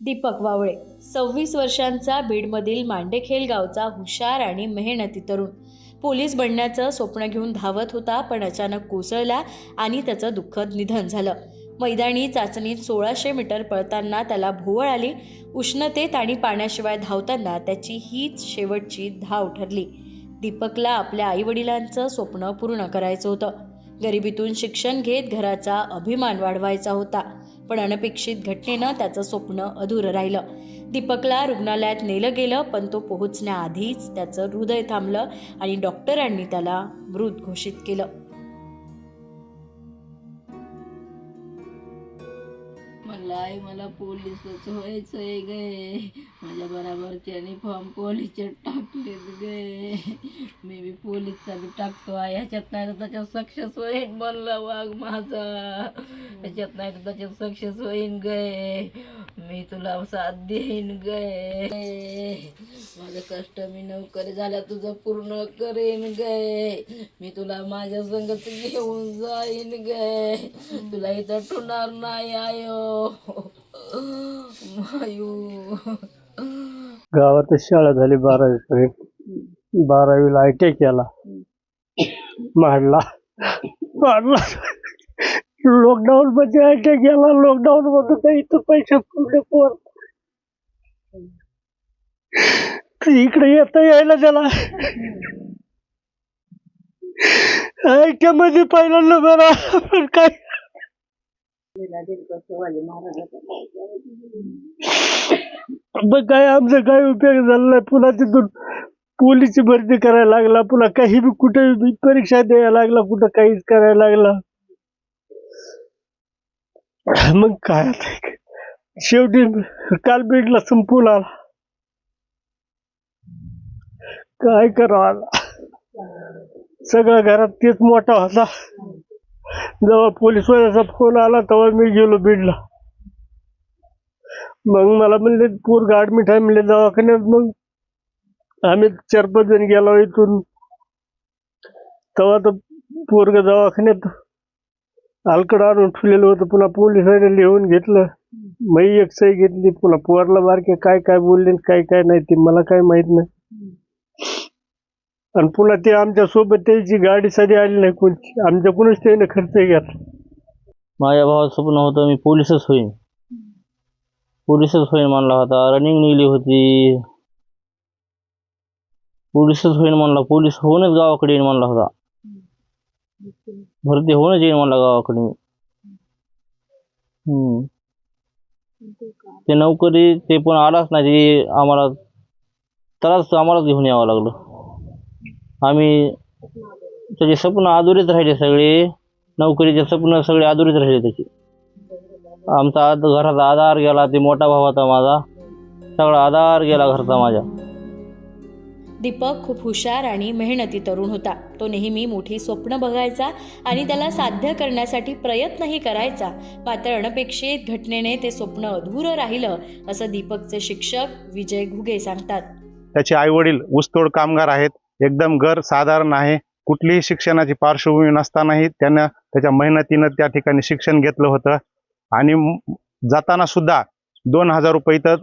दीपक वावळे. सव्वीस वर्षांचा बीडमधील मांडेखेल गावचा हुशार आणि मेहनती तरुण. पोलीस बनण्याचं स्वप्न घेऊन धावत होता पण अचानक कोसळला आणि त्याचं दुःखद निधन झालं. मैदानी चाचणीत सोळाशे मीटर पळताना त्याला भोवळ आली. उष्णतेत आणि पाण्याशिवाय धावताना त्याची हीच शेवटची धाव ठरली. दीपकला आपल्या आईवडिलांचं स्वप्न पूर्ण करायचं होतं. गरिबीतून शिक्षण घेत घराचा अभिमान वाढवायचा होता. पण अनपेक्षित घटनेनं त्याचं स्वप्न अधुरं राहिलं. दीपकला रुग्णालयात नेलं गेलं पण तो पोहोचण्याआधीच त्याचं हृदय थांबलं आणि डॉक्टरांनी त्याला मृत घोषित केलं. मला आई मला पोलीसच व्हायचंय गे. माझ्या बराबरच्याने फॉर्म पोलीसचे टाकलेत गे. मी बी पोलीसचा बी टाकतो. आहे ह्याच्यात नाही तर त्याच्यात सक्सेस होईन बनला वाघ माझा. ह्याच्यात नाही तर त्याच्यात सक्सेस होईन गे. मी तुला साथ देईन गे. माझं कष्ट मी नोकरी झाल्या तुझं पूर्ण करेन गे. मी तुला माझ्या संगत घेऊन जाईन गे. तुला इथं ठुणार नाही आयो. मायू गावातच शाळा झाली बारावी पर्यंत बारावीला आय टी केला. मांडला. माडला. लॉकडाऊन मध्ये आय टी केला. लॉकडाऊन मध्ये काही इथं पैसे पुरले पोर. इकडे येता यायला त्याला. आय टी मध्ये पहिला नंबर काय मग काय आमचा काय उपयोग झाला नाही. पुन्हा तिथून पोलीसची भरती करायला लागला. पुन्हा काही बी कुठे बी परीक्षा द्यायला लागला. कुठं काहीच करायला लागला. मग काय आता? शेवटी काल बीडला संपून आला. काय करावा आता? सगळ्या घरात तेच मोठा होता. जेव्हा पोलीसवाल्याचा फोन आला तेव्हा मी गेलो बीडला. मग मला म्हणले पोर ऍडमिट मिठाई म्हणले दवाखान्यात. मग आम्ही चार पाच जण गेलो इथून. तेव्हा तर पोरग दवाखान्यात अलकड आणून ठेवलेलं होतं. पुन्हा पोलिसांनी लिहून घेतलं. मग एक सही घेतली. पुन्हा पोरला बारके काय काय बोलले काय काय नाही ते मला काय माहीत नाही. आणि पुन्हा ते आमच्यासोबत त्याची गाडी साधी आली नाही कोणची. आमच्याकडूनच त्याने खर्च घेतला माझ्या भावाचं स्वप्न होतं मी पोलीसच होईन. पोलीसच होईन म्हणला होता. रनिंग नेली होती. पोलीसच होईन म्हणला. पोलीस होऊनच गावाकडे येईन म्हणला होता. भरती होऊनच येईन म्हणला गावाकडे. मी हम्म. ते नोकरी ते पण आलाच नाही. ते आम्हाला त्रास आम्हालाच घेऊन यावं लागलं. आम्ही त्याचे स्वप्न अधुरेच राहिले सगळे. नोकरीचे स्वप्न सगळे अधुरेच राहिले त्याचे. आमचा आद घराचा आधार गेला ते मोठा भाव होता माझा. सगळा आधार गेला घरचा माझ्या. दीपक खूप हुशार आणि मेहनती तरुण होता. तो नेहमी मोठी स्वप्न बघायचा आणि त्याला साध्य करण्यासाठी प्रयत्नही करायचा. मात्र अनपेक्षित घटनेने ते स्वप्न अधुरं राहिलं असं दीपकचे शिक्षक विजय घुगे सांगतात. त्याचे आई वडील ऊसतोड कामगार आहेत. एकदम घर साधारण आहे. कुठलीही शिक्षणाची पार्श्वभूमी नसतानाही त्यानं त्याच्या मेहनतीनं त्या ठिकाणी शिक्षण घेतलं होतं. आणि जाताना सुद्धा दोन हजार रुपये इथं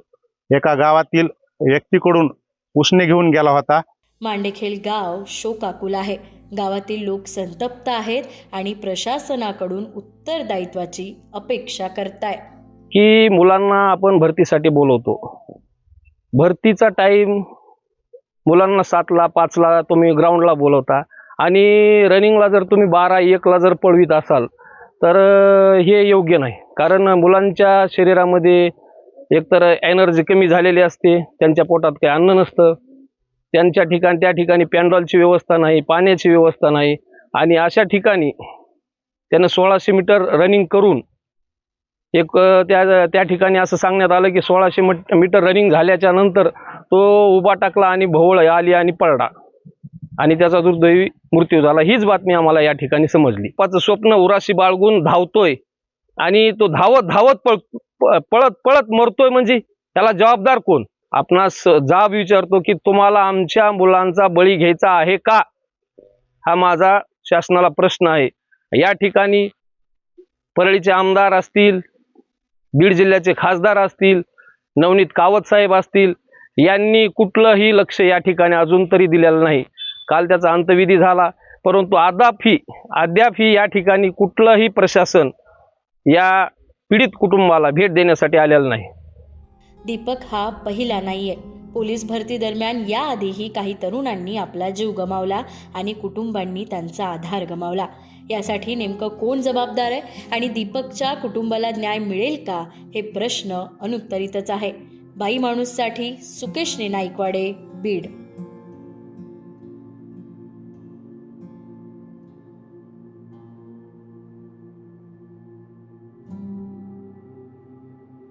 एका गावातील व्यक्तीकडून उसने घेऊन गेला होता. मांडेखेल गाव शोकाकुल आहे. गावातील लोक संतप्त आहेत आणि प्रशासनाकडून उत्तरदायित्वाची अपेक्षा करताय. की मुलांना आपण भरतीसाठी बोलवतो. भरतीचा टाईम मुलांना सातला पाचला तुम्ही ग्राउंडला बोलवता. आणि रनिंगला जर तुम्ही बारा एकला जर पळवीत असाल तर हे योग्य नाही. कारण मुलांच्या शरीरामध्ये एकतर एनर्जी कमी झालेली असते त्यांच्या पोटात काही अन्न नसतं. त्यांच्या ठिकाणी त्या ठिकाणी पॅन्डॉलची व्यवस्था नाही पाण्याची व्यवस्था नाही. आणि अशा ठिकाणी त्यानं सोळाशे मीटर रनिंग करून एक त्या त्या ठिकाणी असं सांगण्यात आलं की सोळाशे मीटर रनिंग झाल्याच्यानंतर तो उभा टाकला आणि भोवळ आली आणि पळला आणि त्याचा दुर्दैवी मृत्यू झाला. हीच बातमी आम्हाला या ठिकाणी समजली. पाच स्वप्न उराशी बाळगून धावतोय आणि तो धावत धावत पळ पळत पळत मरतोय म्हणजे त्याला जबाबदार कोण? आपणास जाब विचारतो की तुम्हाला आमच्या मुलांचा बळी घ्यायचा आहे का? हा माझा शासनाला प्रश्न आहे. या ठिकाणी परळीचे आमदार असतील बीड जिल्ह्याचे खासदार असतील नवनीत कावत साहेब असतील यांनी कुठलंही लक्ष या ठिकाणी अजून तरी दिलेलं नाही. काल त्याचा अंतविधी झाला परंतु अद्यापही अद्यापही या ठिकाणी कुठलंही प्रशासन या पीडित कुटुंबाला भेट देण्यासाठी आलेलं नाही. दीपक हा पहिला नाहीये. पोलीस भरती दरम्यान याआधीही काही तरुणांनी आपला जीव गमावला आणि कुटुंबांनी त्यांचा आधार गमावला. यासाठी नेमकं कोण जबाबदार आहे आणि दीपकच्या कुटुंबाला न्याय मिळेल का हे प्रश्न अनुत्तरितच आहे. बाई माणूससाठी सुकेशने नाईकवाडे बीड.